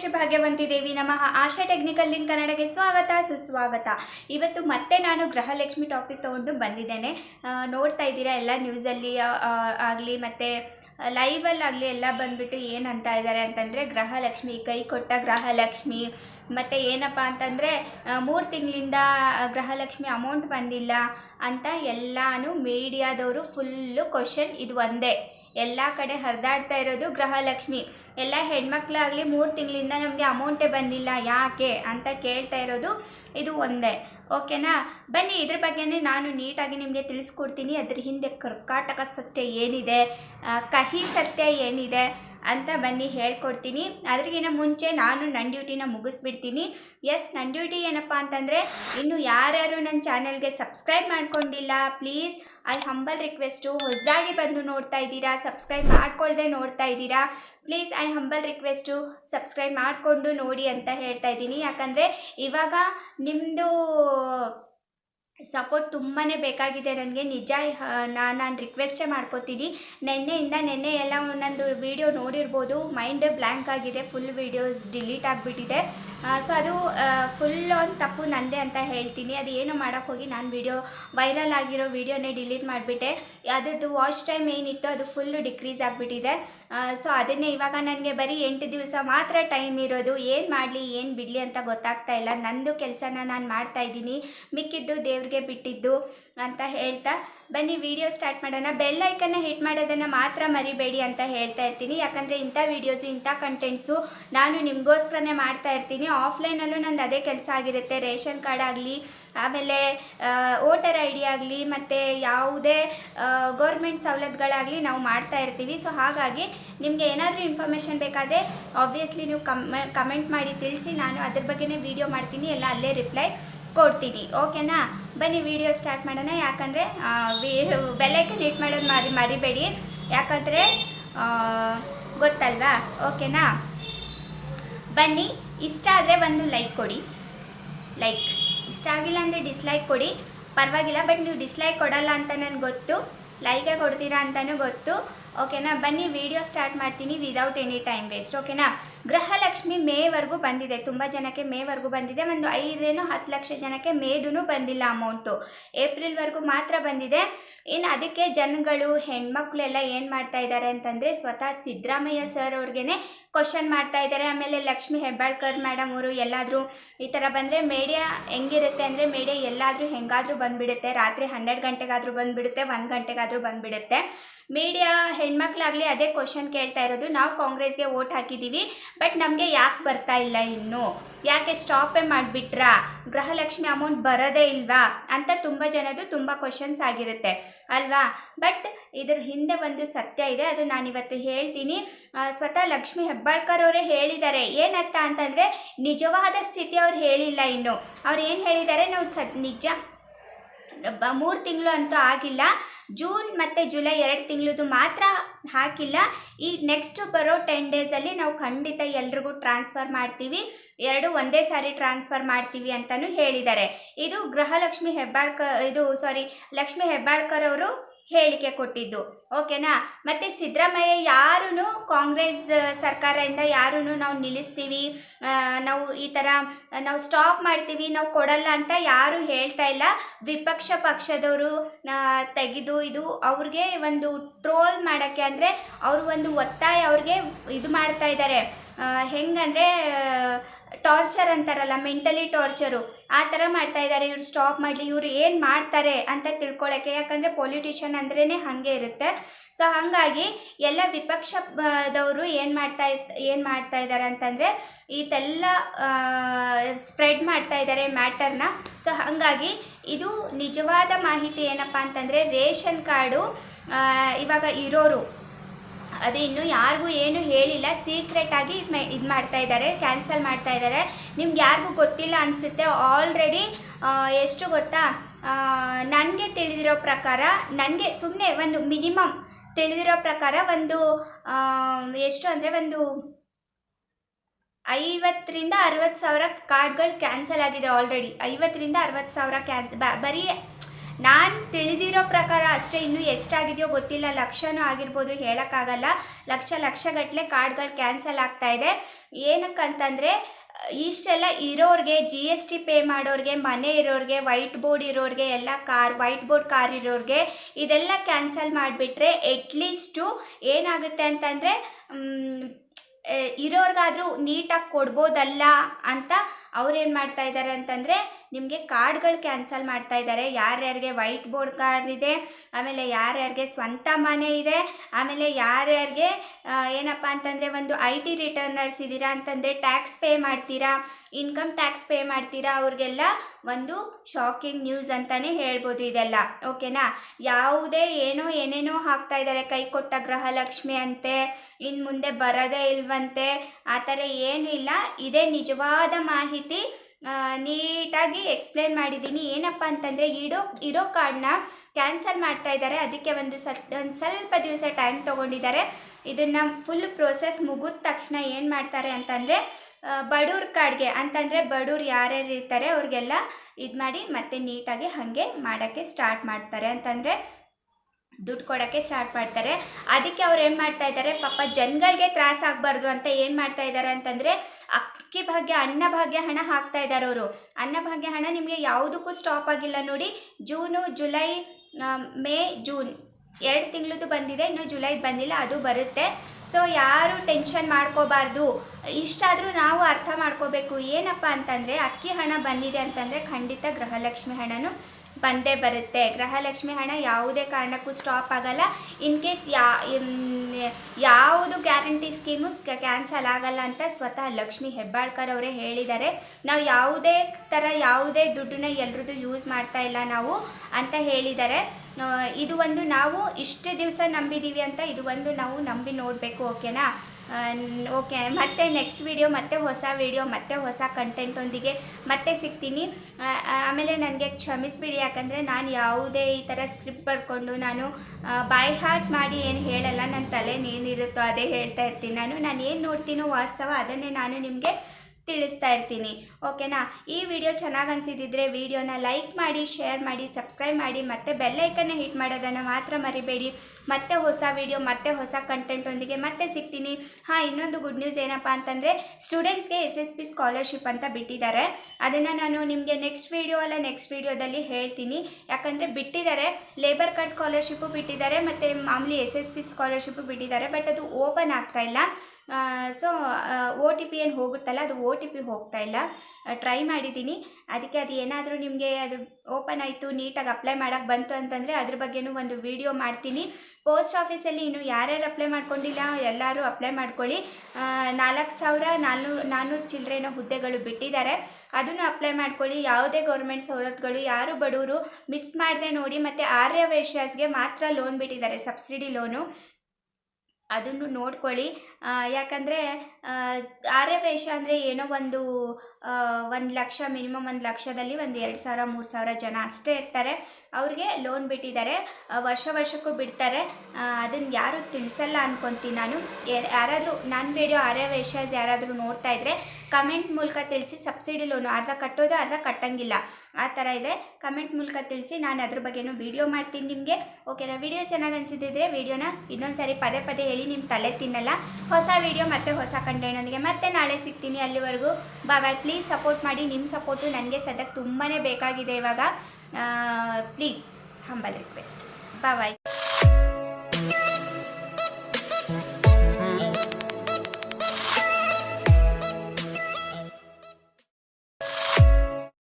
ಶ್ರೀ ಭಾಗ್ಯವಂತಿ ದೇವಿ ನಮಃ. ಆಶಾ technical link ಕನ್ನಡಕ್ಕೆ ಸ್ವಾಗತ, ಸುಸ್ವಾಗತ. ಇವತ್ತು ಮತ್ತೆ ನಾನು ಗೃಹಲಕ್ಷ್ಮಿ ಟಾಪಿಕ್ ತೊಗೊಂಡು ಬಂದಿದ್ದೇನೆ. ನೋಡ್ತಾ ಇದ್ದೀರಾ ಎಲ್ಲ ನ್ಯೂಸಲ್ಲಿ ಆಗಲಿ ಮತ್ತು ಲೈವಲ್ಲಾಗಲಿ ಎಲ್ಲ ಬಂದುಬಿಟ್ಟು ಏನು ಅಂತ ಇದ್ದಾರೆ ಅಂತಂದರೆ ಗೃಹಲಕ್ಷ್ಮಿ, ಕೈ ಕೊಟ್ಟ ಗೃಹಲಕ್ಷ್ಮಿ. ಮತ್ತು ಏನಪ್ಪ ಅಂತಂದರೆ ಮೂರು ತಿಂಗಳಿಂದ ಗೃಹಲಕ್ಷ್ಮಿ ಅಮೌಂಟ್ ಬಂದಿಲ್ಲ ಅಂತ ಎಲ್ಲಾನು ಮೀಡಿಯಾದವರು ಫುಲ್ಲು ಕ್ವಶನ್ ಇದು ಒಂದೇ. ಎಲ್ಲ ಕಡೆ ಹರಿದಾಡ್ತಾ ಇರೋದು ಗೃಹಲಕ್ಷ್ಮಿ. ಎಲ್ಲ ಹೆಣ್ಮಕ್ಳಾಗಲಿ ಮೂರು ತಿಂಗಳಿಂದ ನಮಗೆ ಅಮೌಂಟೇ ಬಂದಿಲ್ಲ, ಯಾಕೆ ಅಂತ ಕೇಳ್ತಾ ಇರೋದು ಇದು ಒಂದೇ. ಓಕೆನಾ ಬನ್ನಿ, ಇದ್ರ ಬಗ್ಗೆನೇ ನಾನು ನೀಟಾಗಿ ನಿಮಗೆ ತಿಳಿಸ್ಕೊಡ್ತೀನಿ. ಅದ್ರ ಹಿಂದೆ ಕರ್ಕಾಟಕ ಸತ್ಯ ಏನಿದೆ? ಕಹಿ ಸತ್ಯ ಏನಿದೆ? ಅಂತ ಬನ್ನಿ ಹೇಳ್ಕೊಡ್ತೀನಿ. ಅದ್ರಿಗಿನ ಮುಂಚೆ ನಾನು ನನ್ನ ಡ್ಯೂಟಿನ ಮುಗಿಸ್ಬಿಡ್ತೀನಿ. ಎಸ್ ನನ್ನ ಡ್ಯೂಟಿ ಏನಪ್ಪ ಅಂತಂದರೆ ಇನ್ನು ಯಾರ್ಯಾರು ನನ್ನ ಚಾನಲ್ಗೆ ಸಬ್ಸ್ಕ್ರೈಬ್ ಮಾಡ್ಕೊಂಡಿಲ್ಲ ಪ್ಲೀಸ್ ಐ ಹಂಬಲ್ ರಿಕ್ವೆಸ್ಟು ಹೊಸದಾಗಿ ಬಂದು ನೋಡ್ತಾ ಇದ್ದೀರಾ ಸಬ್ಸ್ಕ್ರೈಬ್ ಮಾಡ್ಕೊಳ್ಳದೆ ನೋಡ್ತಾ ಇದ್ದೀರಾ please I humble request subscribe ಮಾಡಿಕೊಂಡು ನೋಡಿ ಅಂತ ಹೇಳ್ತಾ ಇದ್ದೀನಿ. ಯಾಕಂದರೆ ಇವಾಗ ನಿಮ್ಮದು ಸಪೋರ್ಟ್ ತುಂಬಾ ಬೇಕಾಗಿದೆ ನನಗೆ. ನಿಜ ನಾನು ನಾನು ರಿಕ್ವೆಸ್ಟೇ ಮಾಡ್ಕೋತೀನಿ. ನಿನ್ನೆಯಿಂದ ನಿನ್ನೆ ಎಲ್ಲ ಒಂದೊಂದು ವೀಡಿಯೋ ನೋಡಿರ್ಬೋದು. ಮೈಂಡ್ ಬ್ಲ್ಯಾಂಕ್ ಆಗಿದೆ. ಫುಲ್ ವೀಡಿಯೋಸ್ ಡಿಲೀಟ್ ಆಗಿಬಿಟ್ಟಿದೆ. ಸೊ ಅದು ಫುಲ್ ಒಂದು ತಪ್ಪು ನಂದೇ ಅಂತ ಹೇಳ್ತೀನಿ. ಅದು ಏನು ಮಾಡೋಕ್ಕೆ ಹೋಗಿ ನಾನು ವೀಡಿಯೋ ವೈರಲ್ ಆಗಿರೋ ವೀಡಿಯೋನೇ ಡಿಲೀಟ್ ಮಾಡಿಬಿಟ್ಟೆ. ಅದರದ್ದು ವಾಚ್ ಟೈಮ್ ಏನಿತ್ತು ಅದು ಫುಲ್ಲು ಡಿಕ್ರೀಸ್ ಆಗಿಬಿಟ್ಟಿದೆ. ಸೊ ಅದನ್ನೇ ಇವಾಗ ನನಗೆ ಬರೀ ಎಂಟು ದಿವಸ ಮಾತ್ರ ಟೈಮ್ ಇರೋದು. ಏನು ಮಾಡಲಿ, ಏನು ಬಿಡಲಿ ಅಂತ ಗೊತ್ತಾಗ್ತಾ ಇಲ್ಲ. ನಂದು ಕೆಲಸನ ನಾನು ಮಾಡ್ತಾಯಿದ್ದೀನಿ ಮಿಕ್ಕಿದ್ದು ದೇವ್ರಿಗೆ ಬಿಟ್ಟಿದ್ದು. ಅಂತ ಹೇಳ್ತಾ ಬನ್ನಿ ವಿಡಿಯೋ ಸ್ಟಾರ್ಟ್ ಮಾಡೋಣ. ಬೆಲ್ ಐಕನ್ನ ಹಿಟ್ ಮಾಡೋದನ್ನು ಮಾತ್ರ ಮರಿಬೇಡಿ ಅಂತ ಹೇಳ್ತಾ ಇರ್ತೀನಿ. ಯಾಕಂದರೆ ಇಂಥ ವೀಡಿಯೋಸು ಇಂಥ ಕಂಟೆಂಟ್ಸು ನಾನು ನಿಮಗೋಸ್ಕರನೇ ಮಾಡ್ತಾ ಇರ್ತೀನಿ. ಆಫ್ಲೈನಲ್ಲೂ ನಂದು ಅದೇ ಕೆಲಸ ಆಗಿರುತ್ತೆ. ರೇಷನ್ ಕಾರ್ಡ್ ಆಗಲಿ, ಆಮೇಲೆ ವೋಟರ್ ಐ ಡಿ ಆಗಲಿ, ಮತ್ತು ಯಾವುದೇ ಗೌರ್ಮೆಂಟ್ ಸವಲತ್ತುಗಳಾಗಲಿ ನಾವು ಮಾಡ್ತಾ ಇರ್ತೀವಿ. ಸೊ ಹಾಗಾಗಿ ನಿಮಗೆ ಏನಾದರೂ ಇನ್ಫಾರ್ಮೇಷನ್ ಬೇಕಾದರೆ ಆಬ್ವಿಯಸ್ಲಿ ನೀವು ಕಮ್ ಕಮೆಂಟ್ ಮಾಡಿ ತಿಳಿಸಿ. ನಾನು ಅದ್ರ ಬಗ್ಗೆನೇ ವೀಡಿಯೋ ಮಾಡ್ತೀನಿ. ಎಲ್ಲ ಅಲ್ಲೇ ರಿಪ್ಲೈ ಕೊಡ್ತೀನಿ, ಓಕೆನಾ? ಬನ್ನಿ ವಿಡಿಯೋ ಸ್ಟಾರ್ಟ್ ಮಾಡೋಣ. ಯಾಕಂದರೆ ಬೆಲ್ಲೈಕನ್ ಹಿಟ್ ಮಾಡೋದು ಮರಿ, ಮರಿಬೇಡಿ. ಯಾಕಂದರೆ ಗೊತ್ತಲ್ವಾ? ಓಕೆನಾ? ಬನ್ನಿ, ಇಷ್ಟ ಆದರೆ ಒಂದು ಲೈಕ್ ಕೊಡಿ. ಲೈಕ್ ಇಷ್ಟ ಆಗಿಲ್ಲ ಅಂದರೆ ಡಿಸ್ಲೈಕ್ ಕೊಡಿ. ಪರವಾಗಿಲ್ಲ ಬಟ್ ನೀವು ಡಿಸ್ಲೈಕ್ ಕೊಡಲ್ಲ ಅಂತ ನನಗೆ ಗೊತ್ತು ಲೈಕೇ ಕೊಡ್ತೀರಾ ಅಂತಲೂ ಗೊತ್ತು. ಓಕೆನಾ? ಬನ್ನಿ ವಿಡಿಯೋ ಸ್ಟಾರ್ಟ್ ಮಾಡ್ತೀನಿ ವಿದೌಟ್ ಎನಿ ಟೈಮ್ ವೇಸ್ಟ್ ಓಕೆನಾ? ಗೃಹಲಕ್ಷ್ಮಿ ಮೇವರೆಗೂ ಬಂದಿದೆ. ತುಂಬ ಜನಕ್ಕೆ ಮೇವರೆಗೂ ಬಂದಿದೆ. ಒಂದು ಐದೇನು ಹತ್ತು ಲಕ್ಷ ಜನಕ್ಕೆ ಮೇದೂ ಬಂದಿಲ್ಲ ಅಮೌಂಟು ಏಪ್ರಿಲ್ವರೆಗೂ ಮಾತ್ರ ಬಂದಿದೆ. ಇನ್ನು ಅದಕ್ಕೆ ಜನಗಳು, ಹೆಣ್ಮಕ್ಳೆಲ್ಲ ಏನು ಮಾಡ್ತಾ ಇದ್ದಾರೆ ಅಂತಂದರೆ ಸ್ವತಃ ಸಿದ್ದರಾಮಯ್ಯ ಸರ್ ಅವ್ರಿಗೇ ಕ್ವಶನ್ ಮಾಡ್ತಾ ಇದ್ದಾರೆ. ಆಮೇಲೆ ಲಕ್ಷ್ಮಿ ಹೆಬ್ಬಾಳ್ಕರ್ ಮೇಡಮ್ ಅವರು ಎಲ್ಲಾದರೂ ಈ ಥರ ಬಂದರೆ ಮೀಡಿಯಾ ಹೆಂಗಿರುತ್ತೆ ಅಂದರೆ ಮೀಡಿಯಾ ಎಲ್ಲಾದರೂ ಹೆಂಗಾದರೂ ಬಂದುಬಿಡುತ್ತೆ. ರಾತ್ರಿ ಹನ್ನೆರಡು ಗಂಟೆಗಾದರೂ ಬಂದುಬಿಡುತ್ತೆ, ಒಂದು ಗಂಟೆಗಾದರೂ ಬಂದುಬಿಡುತ್ತೆ. ಮೀಡಿಯಾ ಹೆಣ್ಮಕ್ಳಾಗಲಿ ಅದೇ ಕ್ವಶನ್ ಕೇಳ್ತಾ ಇರೋದು. ನಾವು ಕಾಂಗ್ರೆಸ್ಗೆ ವೋಟ್ ಹಾಕಿದ್ದೀವಿ ಬಟ್ ನಮಗೆ ಯಾಕೆ ಬರ್ತಾ ಇಲ್ಲ ಇನ್ನು? ಯಾಕೆ ಸ್ಟಾಪೇ ಮಾಡಿಬಿಟ್ರಾ? ಗೃಹಲಕ್ಷ್ಮಿ ಅಮೌಂಟ್ ಬರೋದೇ ಇಲ್ವಾ? ಅಂತ ತುಂಬ ಜನದ್ದು ತುಂಬ ಕ್ವಶನ್ಸ್ ಆಗಿರುತ್ತೆ, ಅಲ್ವಾ? ಬಟ್ ಇದ್ರ ಹಿಂದೆ ಒಂದು ಸತ್ಯ ಇದೆ, ಅದು ನಾನಿವತ್ತು ಹೇಳ್ತೀನಿ. ಸ್ವತಃ ಲಕ್ಷ್ಮಿ ಹೆಬ್ಬಾಳ್ಕರ್ ಅವರೇ ಹೇಳಿದ್ದಾರೆ. ಏನರ್ಥ ಅಂತಂದರೆ, ನಿಜವಾದ ಸ್ಥಿತಿ ಅವ್ರು ಹೇಳಿಲ್ಲ ಇನ್ನು. ಅವ್ರು ಏನು ಹೇಳಿದ್ದಾರೆ, ನಾವು ಸ ನಿಜ ಮೂರು ತಿಂಗಳು ಅಂತೂ ಆಗಿಲ್ಲ. ಜೂನ್ ಮತ್ತು ಜುಲೈ ಎರಡು ತಿಂಗಳದು ಮಾತ್ರ ಹಾಕಿಲ್ಲ. ಈ ನೆಕ್ಸ್ಟ್ ಬರೋ ಟೆನ್ ಡೇಸಲ್ಲಿ ನಾವು ಖಂಡಿತ ಎಲ್ರಿಗೂ ಟ್ರಾನ್ಸ್ಫರ್ ಮಾಡ್ತೀವಿ. ಎರಡು ಒಂದೇ ಸಾರಿ ಟ್ರಾನ್ಸ್ಫರ್ ಮಾಡ್ತೀವಿ ಅಂತಲೂ ಹೇಳಿದ್ದಾರೆ. ಇದು ಗೃಹಲಕ್ಷ್ಮಿ ಹೆಬ್ಬಾಳ್ಕರ್ ಇದು ಸಾರಿ ಲಕ್ಷ್ಮಿ ಹೆಬ್ಬಾಳ್ಕರ್ ಅವರು ಹೇಳಿಕೆ ಕೊಟ್ಟಿದ್ದು. ಓಕೆನಾ? ಮತ್ತು ಸಿದ್ದರಾಮಯ್ಯ ಯಾರೂ ಕಾಂಗ್ರೆಸ್ ಸರ್ಕಾರದಿಂದ ಯಾರೂ ನಾವು ನಿಲ್ಲಿಸ್ತೀವಿ ನಾವು ಈ ಥರ ನಾವು ಸ್ಟಾಪ್ ಮಾಡ್ತೀವಿ, ನಾವು ಕೊಡಲ್ಲ ಅಂತ ಯಾರೂ ಹೇಳ್ತಾ ಇಲ್ಲ. ವಿಪಕ್ಷ ಪಕ್ಷದವರು ತೆಗೆದು ಇದು ಅವ್ರಿಗೆ ಒಂದು ಟ್ರೋಲ್ ಮಾಡೋಕ್ಕೆ ಅಂದರೆ ಅವರು ಒಂದು ಒತ್ತಾಯ ಅವ್ರಿಗೆ ಇದು ಮಾಡ್ತಾ ಇದ್ದಾರೆ. ಹೆಂಗಂದರೆ ಟಾರ್ಚರ್ ಅಂತಾರಲ್ಲ ಮೆಂಟಲಿ ಟಾರ್ಚರು ಆ ಥರ ಮಾಡ್ತಾ ಇದ್ದಾರೆ ಇವ್ರು ಸ್ಟಾಪ್ ಮಾಡಲಿ. ಇವ್ರು ಏನು ಮಾಡ್ತಾರೆ ಅಂತ ತಿಳ್ಕೊಳ್ಳೋಕ್ಕೆ ಯಾಕಂದರೆ ಪೊಲಿಟಿಷಿಯನ್ ಅಂದ್ರೇ ಹಾಗೆ ಇರುತ್ತೆ. ಸೊ ಹಾಗಾಗಿ ಎಲ್ಲ ವಿಪಕ್ಷದವರು ಏನು ಮಾಡ್ತಾ ಏನು ಮಾಡ್ತಾ ಇದ್ದಾರೆ ಅಂತಂದರೆ ಇದೆಲ್ಲ ಸ್ಪ್ರೆಡ್ ಮಾಡ್ತಾ ಇದ್ದಾರೆ ಮ್ಯಾಟರ್ನ ಸೊ ಹಾಗಾಗಿ ಇದು ನಿಜವಾದ ಮಾಹಿತಿ ಏನಪ್ಪ ಅಂತಂದರೆ, ರೇಷನ್ ಕಾರ್ಡು ಇವಾಗ ಇರೋರು ಅದು ಇನ್ನೂ ಯಾರಿಗೂ ಏನು ಹೇಳಿಲ್ಲ. ಸೀಕ್ರೆಟಾಗಿ ಇದು ಇದು ಮಾಡ್ತಾ ಇದ್ದಾರೆ ಕ್ಯಾನ್ಸಲ್ ಮಾಡ್ತಾ ಇದ್ದಾರೆ ನಿಮ್ಗೆ ಯಾರಿಗೂ ಗೊತ್ತಿಲ್ಲ ಅನಿಸುತ್ತೆ. ಆಲ್ರೆಡಿ ಎಷ್ಟು ಗೊತ್ತಾ? ನನಗೆ ತಿಳಿದಿರೋ ಪ್ರಕಾರ, ನನಗೆ ಸುಮ್ಮನೆ ಒಂದು ಮಿನಿಮಮ್ ತಿಳಿದಿರೋ ಪ್ರಕಾರ ಒಂದು ಎಷ್ಟು ಅಂದರೆ ಒಂದು ಐವತ್ತರಿಂದ ಅರವತ್ತು ಸಾವಿರ ಕಾರ್ಡ್ಗಳು ಕ್ಯಾನ್ಸಲ್ ಆಗಿದೆ ಆಲ್ರೆಡಿ ಐವತ್ತರಿಂದ ಅರವತ್ತು ಸಾವಿರ ಕ್ಯಾನ್ಸಲ್ ಬರೀ ನಾನು ತಿಳಿದಿರೋ ಪ್ರಕಾರ ಅಷ್ಟೇ, ಇನ್ನೂ ಎಷ್ಟಾಗಿದೆಯೋ ಗೊತ್ತಿಲ್ಲ, ಲಕ್ಷನೂ ಆಗಿರ್ಬೋದು ಹೇಳೋಕ್ಕಾಗಲ್ಲ. ಲಕ್ಷ ಲಕ್ಷಗಟ್ಟಲೆ ಕಾರ್ಡ್ಗಳು ಕ್ಯಾನ್ಸಲ್ ಆಗ್ತಾ ಇದೆ. ಏನಕ್ಕಂತಂದರೆ, ಇಷ್ಟೆಲ್ಲ ಇರೋರಿಗೆ ಜಿ ಎಸ್ ಟಿ ಪೇ ಮಾಡೋರಿಗೆ, ಮನೆ ಇರೋರಿಗೆ, ವೈಟ್ ಬೋರ್ಡ್ ಇರೋರಿಗೆ, ಎಲ್ಲ ಕಾರ್, ವೈಟ್ ಬೋರ್ಡ್ ಕಾರ್ ಇರೋರಿಗೆ ಇದೆಲ್ಲ ಕ್ಯಾನ್ಸಲ್ ಮಾಡಿಬಿಟ್ರೆ ಎಟ್ಲೀಸ್ಟು ಏನಾಗುತ್ತೆ ಅಂತಂದರೆ ಇರೋರಿಗಾದರೂ ನೀಟಾಗಿ ಕೊಡ್ಬೋದಲ್ಲ ಅಂತ ಅವ್ರೇನು ಮಾಡ್ತಾ ಇದ್ದಾರೆ ಅಂತಂದರೆ ನಿಮಗೆ ಕಾರ್ಡ್ಗಳು ಕ್ಯಾನ್ಸಲ್ ಮಾಡ್ತಾ ಇದ್ದಾರೆ ಯಾರ್ಯಾರಿಗೆ ವೈಟ್ ಬೋರ್ಡ್ ಕಾರ್ಡ್ ಇದೆ, ಆಮೇಲೆ ಯಾರ್ಯಾರಿಗೆ ಸ್ವಂತ ಮನೆ ಇದೆ, ಆಮೇಲೆ ಯಾರ್ಯಾರಿಗೆ ಏನಪ್ಪ ಅಂತಂದರೆ ಒಂದು ಐ ಟಿ ರಿಟರ್ನರ್ಸ್ ಇದ್ದೀರಾ ಅಂತಂದರೆ ಟ್ಯಾಕ್ಸ್ ಪೇ ಮಾಡ್ತೀರಾ, ಇನ್ಕಮ್ ಟ್ಯಾಕ್ಸ್ ಪೇ ಮಾಡ್ತೀರಾ, ಅವ್ರಿಗೆಲ್ಲ ಒಂದು ಶಾಕಿಂಗ್ ನ್ಯೂಸ್ ಅಂತಲೇ ಹೇಳ್ಬೋದು ಇದೆಲ್ಲ. ಓಕೆನಾ? ಯಾವುದೇ ಏನೋ ಏನೇನೋ ಹಾಕ್ತಾ ಇದ್ದಾರೆ ಕೈ ಕೊಟ್ಟ ಗೃಹಲಕ್ಷ್ಮಿ ಅಂತೆ ಇನ್ನು ಮುಂದೆ ಬರೋದೇ ಇಲ್ವಂತೆ, ಆ ಥರ ಏನೂ ಇಲ್ಲ. ಇದೇ ನಿಜವಾದ ಮಾಹಿತಿ ನೀಟಾಗಿ ಎಕ್ಸ್ಪ್ಲೇನ್ ಮಾಡಿದ್ದೀನಿ ಏನಪ್ಪ ಅಂತಂದರೆ, ಇಡೋ, ಇರೋ ಕಾರ್ಡ್ನ ಕ್ಯಾನ್ಸಲ್ ಮಾಡ್ತಾ ಇದ್ದಾರೆ. ಅದಕ್ಕೆ ಒಂದು ಒಂದು ಸ್ವಲ್ಪ ದಿವಸ ಟೈಮ್ ತೊಗೊಂಡಿದ್ದಾರೆ. ಇದನ್ನು ಫುಲ್ ಪ್ರೋಸೆಸ್ ಮುಗಿದ ತಕ್ಷಣ ಏನು ಮಾಡ್ತಾರೆ ಅಂತಂದರೆ ಬಡವ್ರ ಕಾರ್ಡ್ಗೆ ಅಂತಂದರೆ ಬಡವ್ರು ಯಾರ್ಯಾರು ಇರ್ತಾರೆ, ಅವ್ರಿಗೆಲ್ಲ ಇದು ಮಾಡಿ ಮತ್ತೆ ನೀಟಾಗಿ ಹಾಗೆ ಮಾಡೋಕ್ಕೆ ಸ್ಟಾರ್ಟ್ ಮಾಡ್ತಾರೆ. ಅಂತಂದರೆ, ದುಡ್ಡು ಕೊಡೋಕ್ಕೆ ಸ್ಟಾರ್ಟ್ ಮಾಡ್ತಾರೆ. ಅದಕ್ಕೆ ಅವ್ರು ಏನು ಮಾಡ್ತಾ ಇದ್ದಾರೆ, ಪಾಪ ಜನಗಳಿಗೆ ತ್ರಾಸ ಆಗಬಾರ್ದು ಅಂತ ಏನು ಮಾಡ್ತಾ ಇದ್ದಾರೆ ಅಂತಂದರೆ ಅಕ್ಕಿ ಭಾಗ್ಯ, ಅನ್ನ ಭಾಗ್ಯ ಹಣ ಹಾಕ್ತಾ ಇದ್ದಾರೆ ಅವರು. ಅನ್ನ ಭಾಗ್ಯ ಹಣ ನಿಮಗೆ ಯಾವುದಕ್ಕೂ ಸ್ಟಾಪ್ ಆಗಿಲ್ಲ ನೋಡಿ. ಜೂನು ಜುಲೈ ಮೇ ಜೂನ್ ಎರಡು ತಿಂಗಳದ್ದು ಬಂದಿದೆ, ಇನ್ನು ಜುಲೈದು ಬಂದಿಲ್ಲ, ಅದು ಬರುತ್ತೆ. ಸೊ ಯಾರು ಟೆನ್ಷನ್ ಮಾಡ್ಕೋಬಾರ್ದು. ಇಷ್ಟಾದರೂ ನಾವು ಅರ್ಥ ಮಾಡ್ಕೋಬೇಕು. ಏನಪ್ಪ ಅಂತಂದರೆ, ಅಕ್ಕಿ ಹಣ ಬಂದಿದೆ ಅಂತಂದರೆ ಖಂಡಿತ ಗೃಹಲಕ್ಷ್ಮಿ ಹಣನೂ ಬಂದೇ ಬರುತ್ತೆ. ಗೃಹಲಕ್ಷ್ಮಿ ಹಣ ಯಾವುದೇ ಕಾರಣಕ್ಕೂ ಸ್ಟಾಪ್ ಆಗಲ್ಲ. ಇನ್ ಕೇಸ್ ಯಾ ಯಾವುದು ಗ್ಯಾರಂಟಿ ಸ್ಕೀಮು ಕ್ಯಾನ್ಸಲ್ ಆಗಲ್ಲ ಅಂತ ಸ್ವತಃ ಲಕ್ಷ್ಮಿ ಹೆಬ್ಬಾಳ್ಕರ್ ಅವರೇ ಹೇಳಿದ್ದಾರೆ. ನಾವು ಯಾವುದೇ ಥರ ಯಾವುದೇ ದುಡ್ಡನ್ನ ಎಲ್ರದ್ದು ಯೂಸ್ ಮಾಡ್ತಾ ಇಲ್ಲ ನಾವು ಅಂತ ಹೇಳಿದ್ದಾರೆ. ಇದು ಒಂದು ನಾವು ಇಷ್ಟು ದಿವಸ ನಂಬಿದ್ದೀವಿ ಅಂತ ಇದು ಒಂದು ನಾವು ನಂಬಿ ನೋಡಬೇಕು ಓಕೆನಾ ಓಕೆ ಮತ್ತೆ ನೆಕ್ಸ್ಟ್ ವಿಡಿಯೋ ಮತ್ತೆ ಹೊಸ ವಿಡಿಯೋ ಮತ್ತೆ ಹೊಸ ಕಂಟೆಂಟೊಂದಿಗೆ ಮತ್ತೆ ಸಿಗ್ತೀನಿ. ಆಮೇಲೆ ನನಗೆ ಕ್ಷಮಿಸ್ಬಿಡಿ, ಯಾಕಂದರೆ ನಾನು ಯಾವುದೇ ಈ ಥರ ಸ್ಕ್ರಿಪ್ಟ್ ಬರ್ಕೊಂಡು ನಾನು ಬೈ ಹಾರ್ಟ್ ಮಾಡಿ ಏನು ಹೇಳಲ್ಲ ನನ್ನ ತಲೆ ಏನಿರುತ್ತೋ ಅದೇ ಹೇಳ್ತಾ ಇರ್ತೀನಿ. ನಾನು ನಾನು ಏನು ನೋಡ್ತೀನೋ ವಾಸ್ತವ, ಅದನ್ನೇ ನಾನು ನಿಮಗೆ ತಿಳಿಸ್ತಾ ಇರ್ತೀನಿ, ಓಕೆನಾ? ಈ ವಿಡಿಯೋ ಚೆನ್ನಾಗಿ ಅನಿಸಿದ್ರೆ ವಿಡಿಯೋನ ಲೈಕ್ ಮಾಡಿ, ಶೇರ್ ಮಾಡಿ, ಸಬ್ಸ್ಕ್ರೈಬ್ ಮಾಡಿ, ಮತ್ತು ಬೆಲ್ಲೈಕನ್ನ ಹಿಟ್ ಮಾಡೋದನ್ನು ಮಾತ್ರ ಮರಿಬೇಡಿ. ಮತ್ತೆ ಹೊಸ ವಿಡಿಯೋ, ಮತ್ತೆ ಹೊಸ ಕಂಟೆಂಟೊಂದಿಗೆ ಮತ್ತೆ ಸಿಗ್ತೀನಿ. ಹಾಂ, ಇನ್ನೊಂದು ಗುಡ್ ನ್ಯೂಸ್ ಏನಪ್ಪ ಅಂತಂದರೆ, ಸ್ಟೂಡೆಂಟ್ಸ್ಗೆ ಎಸ್ ಎಸ್ ಪಿ ಸ್ಕಾಲರ್ಶಿಪ್ ಅಂತ ಬಿಟ್ಟಿದ್ದಾರೆ. ಅದನ್ನು ನಾನು ನಿಮಗೆ ನೆಕ್ಸ್ಟ್ ವಿಡಿಯೋ ಅಲ್ಲ, ನೆಕ್ಸ್ಟ್ ವಿಡಿಯೋದಲ್ಲಿ ಹೇಳ್ತೀನಿ. ಯಾಕಂದರೆ ಬಿಟ್ಟಿದ್ದಾರೆ, ಲೇಬರ್ ಕಾರ್ಡ್ ಸ್ಕಾಲರ್ಶಿಪ್ಪು ಬಿಟ್ಟಿದ್ದಾರೆ, ಮತ್ತು ಮಾಮೂಲಿ ಎಸ್ ಎಸ್ ಪಿ ಸ್ಕಾಲರ್ಶಿಪ್ಪು ಬಿಟ್ಟಿದ್ದಾರೆ, ಬಟ್ ಅದು ಓಪನ್ ಆಗ್ತಾ ಇಲ್ಲ. ಸೊ ಓ ಟಿ ಪಿ ಏನು ಹೋಗುತ್ತಲ್ಲ, ಅದು ಓ ಟಿ ಪಿ ಹೋಗ್ತಾ ಇಲ್ಲ. ಟ್ರೈ ಮಾಡಿದ್ದೀನಿ. ಅದಕ್ಕೆ ಅದು ಏನಾದರೂ ನಿಮಗೆ ಅದು ಓಪನ್ ಆಯಿತು, ನೀಟಾಗಿ ಅಪ್ಲೈ ಮಾಡೋಕ್ಕೆ ಬಂತು ಅಂತಂದರೆ ಅದ್ರ ಬಗ್ಗೆನೂ ಒಂದು ವಿಡಿಯೋ ಮಾಡ್ತೀನಿ. ಪೋಸ್ಟ್ ಆಫೀಸಲ್ಲಿ ಇನ್ನು ಯಾರ್ಯಾರು ಅಪ್ಲೈ ಮಾಡ್ಕೊಂಡಿಲ್ಲ, ಎಲ್ಲರೂ ಅಪ್ಲೈ ಮಾಡ್ಕೊಳ್ಳಿ. ನಾಲ್ಕು ಸಾವಿರ ನಾಲ್ನೂ, ನಾನ್ನೂರು ಚಿಲ್ಲರೆನೋ ಹುದ್ದೆಗಳು ಬಿಟ್ಟಿದ್ದಾರೆ. ಅದನ್ನು ಅಪ್ಲೈ ಮಾಡ್ಕೊಳ್ಳಿ. ಯಾವುದೇ ಗೌರ್ಮೆಂಟ್ ಸವಲತ್ತುಗಳು, ಯಾರು ಬಡವರು ಮಿಸ್ ಮಾಡದೆ ನೋಡಿ, ಮತ್ತು ಆರ್ಯ ವೈಶ್ಯಾಸ್ಗೆ ಮಾತ್ರ ಲೋನ್ ಬಿಟ್ಟಿದ್ದಾರೆ ಸಬ್ಸಿಡಿ ಲೋನು ಅದನ್ನು ನೋಡ್ಕೊಳ್ಳಿ. ಯಾಕಂದರೆ ಯಾಕಂದರೆ ವೇಷ ಅಂದರೆ ಏನೋ ಒಂದು ಒಂದು ಲಕ್ಷ, ಮಿನಿಮಮ್ ಒಂದು ಲಕ್ಷದಲ್ಲಿ ಒಂದು ಎರಡು ಸಾವಿರ, ಮೂರು ಸಾವಿರ ಜನ ಅಷ್ಟೇ ಇರ್ತಾರೆ. ಅವ್ರಿಗೆ ಲೋನ್ ಬಿಟ್ಟಿದ್ದಾರೆ. ವರ್ಷ ವರ್ಷಕ್ಕೂ ಬಿಡ್ತಾರೆ. ಅದನ್ನು ಯಾರೂ ತಿಳಿಸಲ್ಲ ಅಂದ್ಕೊತೀನಿ ನಾನು. ಯಾರಾದರೂ ನನ್ನ ವಿಡಿಯೋ ವೇಷಸ್ ಯಾರಾದರೂ ನೋಡ್ತಾ ಇದ್ದರೆ ಕಮೆಂಟ್ ಮೂಲಕ ತಿಳಿಸಿ ಸಬ್ಸಿಡಿ ಲೋನು, ಅರ್ಧ ಕಟ್ಟೋದು, ಅರ್ಧ ಕಟ್ಟಂಗಿಲ್ಲ. ಆ ಥರ ಇದೆ. ಕಮೆಂಟ್ ಮೂಲಕ ತಿಳಿಸಿ ನಾನು ಅದ್ರ ಬಗ್ಗೆನೂ ವಿಡಿಯೋ ಮಾಡ್ತೀನಿ ನಿಮಗೆ. ಓಕೆನಾ ವಿಡಿಯೋ ಚೆನ್ನಾಗಿ ಅನಿಸಿದ್ರೆ ವಿಡಿಯೋನ ಇನ್ನೊಂದು ಸಾರಿ ಪದೇ ಪದೇ ಹೇಳಿ ನಿಮ್ಮ ತಲೆ ತಿನ್ನಲ್ಲ. ಹೊಸ ವೀಡಿಯೋ ಮತ್ತು ಹೊಸ ಕಂಟೆಂಟ್ನೊಂದಿಗೆ ಮತ್ತೆ ನಾಳೆ ಸಿಗ್ತೀನಿ ಅಲ್ಲಿವರೆಗೂ. ಬಾಯ್ ಪ್ಲೀಸ್ ಸಪೋರ್ಟ್ ಮಾಡಿ ನಿಮ್ಮ ಸಪೋರ್ಟು ನನಗೆ ಸದ್ಯಕ್ಕೆ ತುಂಬಾ ಬೇಕಾಗಿದೆ ಇವಾಗ. Please humble request bye